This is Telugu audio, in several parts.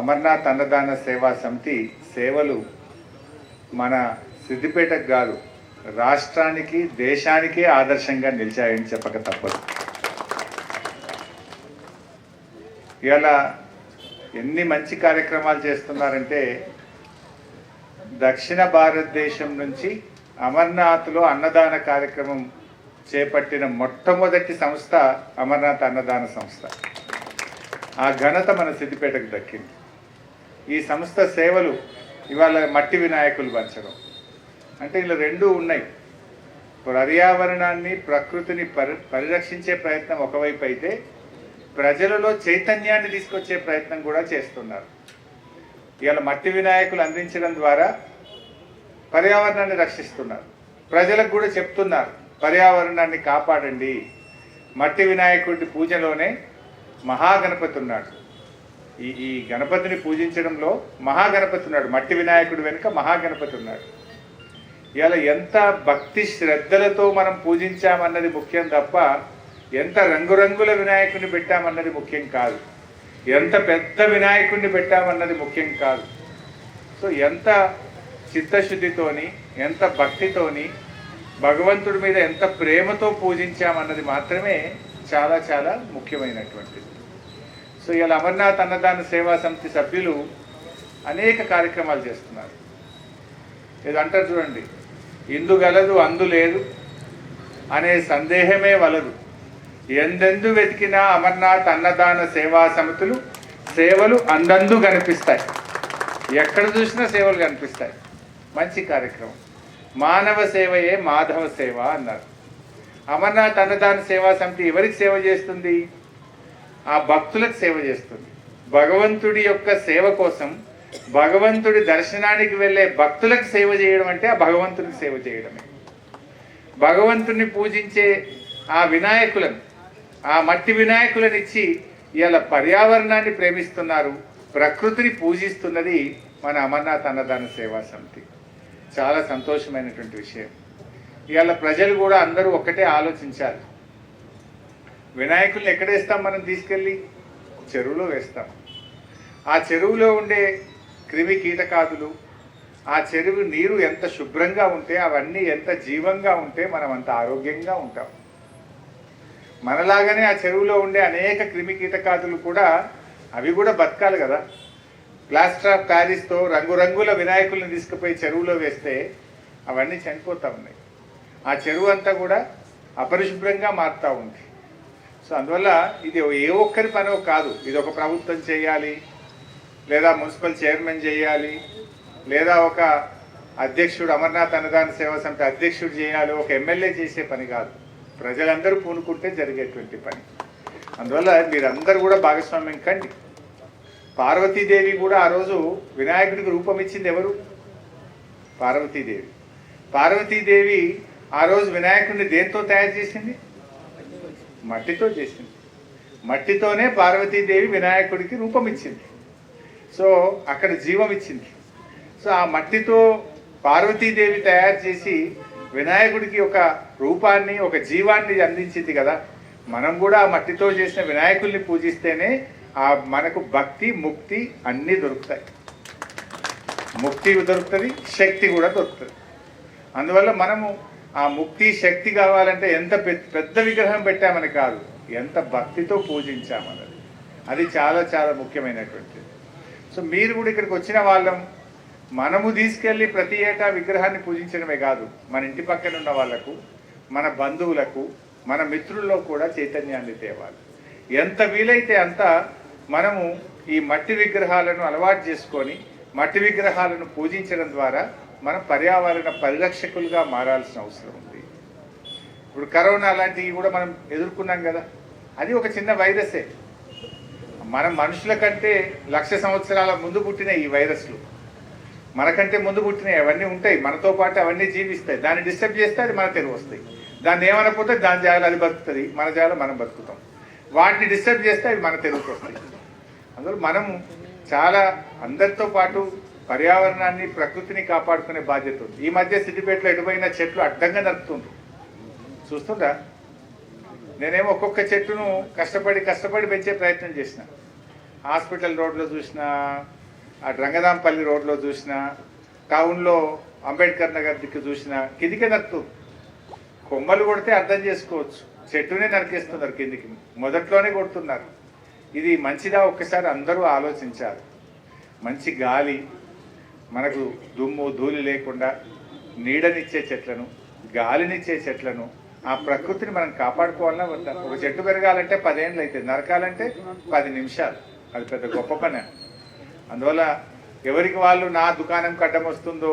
అమర్నాథ్ అన్నదాన సేవా సమితి సేవలు మన సిద్దిపేటకు కాదు రాష్ట్రానికి దేశానికే ఆదర్శంగా నిలిచాయని చెప్పక తప్పదు. ఇలా ఎన్ని మంచి కార్యక్రమాలు చేస్తున్నారంటే దక్షిణ భారతదేశం నుంచి అమర్నాథ్లో అన్నదాన కార్యక్రమం చేపట్టిన మొట్టమొదటి సంస్థ అమర్నాథ్ అన్నదాన సంస్థ. ఆ ఘనత మన సిద్దిపేటకు దక్కింది. ఈ సంస్థ సేవలు ఇవాళ మట్టి వినాయకులు పంచడం. అంటే ఇలా రెండు ఉన్నాయి. పర్యావరణాన్ని ప్రకృతిని పరి పరిరక్షించే ప్రయత్నం ఒకవైపు అయితే ప్రజలలో చైతన్యాన్ని తీసుకొచ్చే ప్రయత్నం కూడా చేస్తున్నారు. ఇవాళ మట్టి వినాయకులు అందించడం ద్వారా పర్యావరణాన్ని రక్షిస్తున్నారు. ప్రజలకు కూడా చెప్తున్నారు పర్యావరణాన్ని కాపాడండి. మట్టి వినాయకుడి పూజలోనే మహాగణపతి ఉన్నాడు. ఈ ఈ గణపతిని పూజించడంలో మహాగణపతి ఉన్నాడు. మట్టి వినాయకుడి వెనుక మహాగణపతి ఉన్నాడు. ఇవాళ ఎంత భక్తి శ్రద్ధలతో మనం పూజించామన్నది ముఖ్యం తప్ప ఎంత రంగురంగుల వినాయకుడిని పెట్టామన్నది ముఖ్యం కాదు. ఎంత పెద్ద వినాయకుడిని పెట్టామన్నది ముఖ్యం కాదు. సో ఎంత చిత్తశుద్ధితోని ఎంత భక్తితోని భగవంతుడి మీద ఎంత ప్రేమతో పూజించామన్నది మాత్రమే చాలా చాలా ముఖ్యమైనటువంటిది. సో ఇలా అమర్నాథ్ అన్నదాన సేవా సమితి సభ్యులు అనేక కార్యక్రమాలు చేస్తున్నారు. ఇది అంటారు చూడండి ఇందు గలదు అందు లేదు అనే సందేహమే వలదు. ఎందెందు వెతికినా అమర్నాథ్ అన్నదాన సేవా సమితులు సేవలు అందందు కనిపిస్తాయి. ఎక్కడ చూసినా సేవలు కనిపిస్తాయి. మంచి కార్యక్రమం. మానవ సేవయే మాధవ సేవ అన్నారు. అమర్నాథ్ అన్నదాన సేవా సమితి ఎవరికి సేవ చేస్తుంది? ఆ భక్తులకు సేవ చేస్తుంది. భగవంతుడి యొక్క సేవ కోసం భగవంతుడి దర్శనానికి వెళ్ళే భక్తులకు సేవ చేయడం అంటే ఆ భగవంతుడికి సేవ చేయడమే. భగవంతుడిని పూజించే ఆ వినాయకులను ఆ మట్టి వినాయకులను ఇచ్చి ఇవాళ పర్యావరణాన్ని ప్రేమిస్తున్నారు ప్రకృతిని పూజిస్తున్నది మన అమర్నాథ్ అన్నదాన సేవా సమితి. చాలా సంతోషమైనటువంటి విషయం. ఇవాళ ప్రజలు కూడా అందరూ ఒక్కటే ఆలోచించాలి. వినాయకుల్ని ఎక్కడ వేస్తాం మనం తీసుకెళ్ళి? చెరువులో వేస్తాం. ఆ చెరువులో ఉండే క్రిమి కీటకాదులు ఆ చెరువు నీరు ఎంత శుభ్రంగా ఉంటే అవన్నీ ఎంత జీవంగా ఉంటే మనం అంత ఆరోగ్యంగా ఉంటాం. మనలాగానే ఆ చెరువులో ఉండే అనేక క్రిమి కీటకాదులు కూడా అవి కూడా బతకాలి కదా. ప్లాస్టర్ ఆఫ్ ప్యారిస్తో రంగురంగుల వినాయకుల్ని తీసుకుపోయి చెరువులో వేస్తే అవన్నీ చనిపోతూ ఉన్నాయి. ఆ చెరువు అంతా కూడా అపరిశుభ్రంగా మారుతూ ఉంది. సో అందువల్ల ఇది ఏ ఒక్కరి పనో కాదు. ఇది ఒక ప్రభుత్వం చేయాలి లేదా మున్సిపల్ చైర్మన్ చేయాలి లేదా ఒక అధ్యక్షుడు అమర్నాథ్ అన్నదాన సేవా సమితి అధ్యక్షుడు చేయాలి ఒక ఎమ్మెల్యే చేసే పని కాదు. ప్రజలందరూ పూనుకుంటే జరిగేటువంటి పని. అందువల్ల మీరందరూ కూడా భాగస్వామ్యం కండి. పార్వతీదేవి కూడా ఆ రోజు వినాయకుడికి రూపం ఇచ్చింది ఎవరు? పార్వతీదేవి. పార్వతీదేవి ఆ రోజు వినాయకుడిని దేంతో తయారు చేసింది? మట్టితో చేసింది. మట్టితోనే పార్వతీదేవి వినాయకుడికి రూపం ఇచ్చింది సో అక్కడ జీవం ఇచ్చింది సో ఆ మట్టితో పార్వతీదేవి తయారు చేసి వినాయకుడికి ఒక రూపాన్ని ఒక జీవాన్ని అందించింది కదా. మనం కూడా ఆ మట్టితో చేసిన వినాయకుల్ని పూజిస్తేనే ఆ మనకు భక్తి ముక్తి అన్నీ దొరుకుతాయి. ముక్తి దొరుకుతుంది శక్తి కూడా దొరుకుతుంది. అందువల్ల మనము ఆ ముక్తి శక్తి కావాలంటే ఎంత పెద్ద పెద్ద విగ్రహం పెట్టామని కాదు. ఎంత భక్తితో పూజించామన్నది. అది చాలా చాలా ముఖ్యమైనటువంటిది. సో మీరు కూడా ఇక్కడికి వచ్చిన వాళ్ళం మనము తీసుకెళ్ళి ప్రతి ఏటా విగ్రహాన్ని పూజించడమే కాదు. మన ఇంటి పక్కన ఉన్న వాళ్ళకు మన బంధువులకు మన మిత్రుల్లో కూడా చైతన్యాన్ని తేవాలి. ఎంత వీలైతే అంత మనము ఈ మట్టి విగ్రహాలను అలవాటు చేసుకొని మట్టి విగ్రహాలను పూజించడం ద్వారా మనం పర్యావరణ పరిరక్షకులుగా మారాల్సిన అవసరం ఉంది. ఇప్పుడు కరోనా లాంటివి కూడా మనం ఎదుర్కొన్నాం కదా అది ఒక చిన్న వైరసే. మనం మనుషుల కంటే లక్ష సంవత్సరాల ముందు పుట్టిన ఈ వైరస్లు మనకంటే ముందు పుట్టినవి అవన్నీ ఉంటాయి మనతో పాటు అవన్నీ జీవిస్తాయి. దాన్ని డిస్టర్బ్ చేస్తే అది మన తెలుగు వస్తాయి. దాన్ని ఏమనకపోతే దాని జాగాలో అది బతుకుతుంది మన జాగాలో మనం బతుకుతాం. వాటిని డిస్టర్బ్ చేస్తే అవి మన తెలుగుకి వస్తాయి. అందులో మనం చాలా అందరితో పాటు పర్యావరణాన్ని ప్రకృతిని కాపాడుకునే బాధ్యత ఉంది. ఈ మధ్య సిద్దిపేటలో ఎటుపోయిన చెట్లు అడ్డంగా నరుకుతుండ్రు. చూస్తుందా నేనేమో ఒక్కొక్క చెట్టును కష్టపడి కష్టపడి పెంచే ప్రయత్నం చేసిన. హాస్పిటల్ రోడ్లో చూసినా ఆ రంగదాంపల్లి రోడ్లో చూసినా టౌన్లో అంబేద్కర్ నగర్ దిక్కు చూసినా కిందికే నరుకుతుంది కొమ్మలు కొడితే అర్థం చేసుకోవచ్చు. చెట్టునే నరికేస్తున్నారు కిందికి. మొదట్లోనే కొడుతున్నారు. ఇది మంచిదా? ఒక్కసారి అందరూ ఆలోచించాలి. మంచి గాలి మనకు దుమ్ము ధూళి లేకుండా నీడనిచ్చే చెట్లను గాలినిచ్చే చెట్లను ఆ ప్రకృతిని మనం కాపాడుకోవాలన్నా వద్దా ఒక చెట్టు పెరగాలంటే పదేళ్ళు అవుతుంది నరకాలంటే పది నిమిషాలు. అది పెద్ద గొప్ప పని. అందువల్ల ఎవరికి వాళ్ళు నా దుకాణం కడ్డం వస్తుందో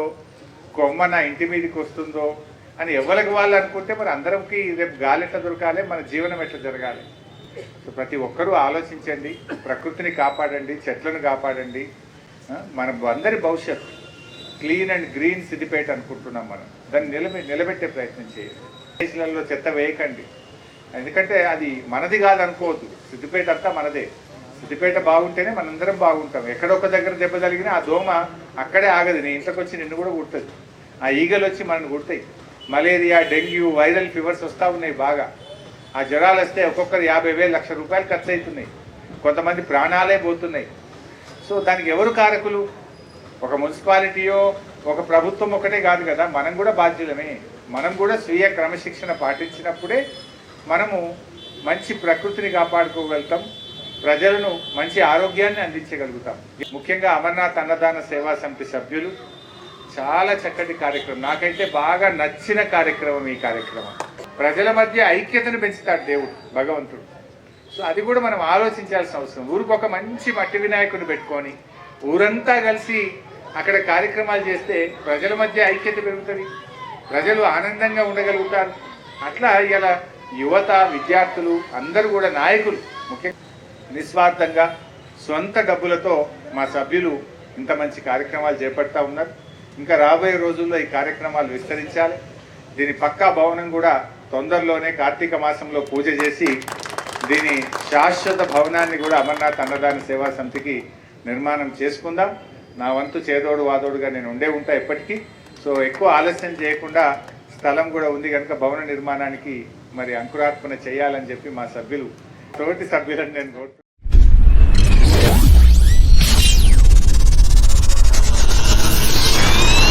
కొమ్మ నా ఇంటి మీదకి వస్తుందో అని ఎవరికి వాళ్ళు అనుకుంటే మరి అందరికి రేపు గాలి ఎట్లా దొరకాలి? మన జీవనం ఎట్లా జరగాలి? సో ప్రతి ఒక్కరూ ఆలోచించండి ప్రకృతిని కాపాడండి చెట్లను కాపాడండి మన అందరి భవిష్యత్ క్లీన్ అండ్ గ్రీన్ సిద్దిపేట అనుకుంటున్నాం మనం. దాన్ని నిలబె నిలబెట్టే ప్రయత్నం చేయండి. దేశాలలో చెత్త వేయకండి. ఎందుకంటే అది మనది కాదు అనుకోవద్దు సిద్దిపేట అంతా మనదే. సిద్దిపేట బాగుంటేనే మనందరం బాగుంటాం. ఎక్కడొక్క దగ్గర దెబ్బ తగిలినా ఆ దోమ అక్కడే ఆగదు. నీ ఇంట్లోకి వచ్చి నిన్ను కూడా కుడుతుంది. ఆ ఈగలు వచ్చి మనల్ని కుడతాయి. మలేరియా డెంగ్యూ వైరల్ ఫీవర్స్ వస్తూ ఉన్నాయి బాగా. ఆ జ్వరాలు వస్తే ఒక్కొక్కరు యాభై వేలు లక్ష రూపాయలు ఖర్చు అవుతున్నాయి. కొంతమంది ప్రాణాలే పోతున్నాయి. సో దానికి ఎవరు కారకులు? ఒక మున్సిపాలిటీయో ఒక ప్రభుత్వం ఒకటే కాదు కదా మనం కూడా బాధ్యులమే. మనం కూడా స్వీయ క్రమశిక్షణ పాటించినప్పుడే మనము మంచి ప్రకృతిని కాపాడుకోగలుగుతాం ప్రజలను మంచి ఆరోగ్యాన్ని అందించగలుగుతాం. ముఖ్యంగా అమర్నాథ్ అన్నదాన సేవా సమితి సభ్యులు చాలా చక్కటి కార్యక్రమం. నాకైతే బాగా నచ్చిన కార్యక్రమం ఈ కార్యక్రమం. ప్రజల మధ్య ఐక్యతను పెంచుతాడు దేవుడు భగవంతుడు. సో అది కూడా మనం ఆలోచించాల్సిన అవసరం. ఊరికి ఒక మంచి మట్టి వినాయకుడిని పెట్టుకొని ఊరంతా కలిసి అక్కడ కార్యక్రమాలు చేస్తే ప్రజల మధ్య ఐక్యత పెరుగుతుంది. ప్రజలు ఆనందంగా ఉండగలుగుతారు. అట్లా ఇలా యువత విద్యార్థులు అందరూ కూడా నాయకులు ముఖ్యంగా నిస్వార్థంగా సొంత డబ్బులతో మా సభ్యులు ఇంత మంచి కార్యక్రమాలు చేపడతా ఉన్నారు. ఇంకా రాబోయే రోజుల్లో ఈ కార్యక్రమాలు విస్తరించాలి. దీని పక్కా భవనం కూడా తొందరలోనే కార్తీక మాసంలో పూజ చేసి దీని శాశ్వత భవనాన్ని కూడా అమర్నాథ్ అన్నదాన సేవా సమితికి నిర్మాణం చేసుకుందాం. నా వంతు చేదోడు వాదోడుగా నేను ఉండే ఉంటా ఎప్పటికీ. సో ఎక్కువ ఆలస్యం చేయకుండా స్థలం కూడా ఉంది కనుక భవన నిర్మాణానికి మరి అంకురార్పణ చేయాలని చెప్పి మా సభ్యులు తోటి సభ్యులను నేను కోరుతున్నాను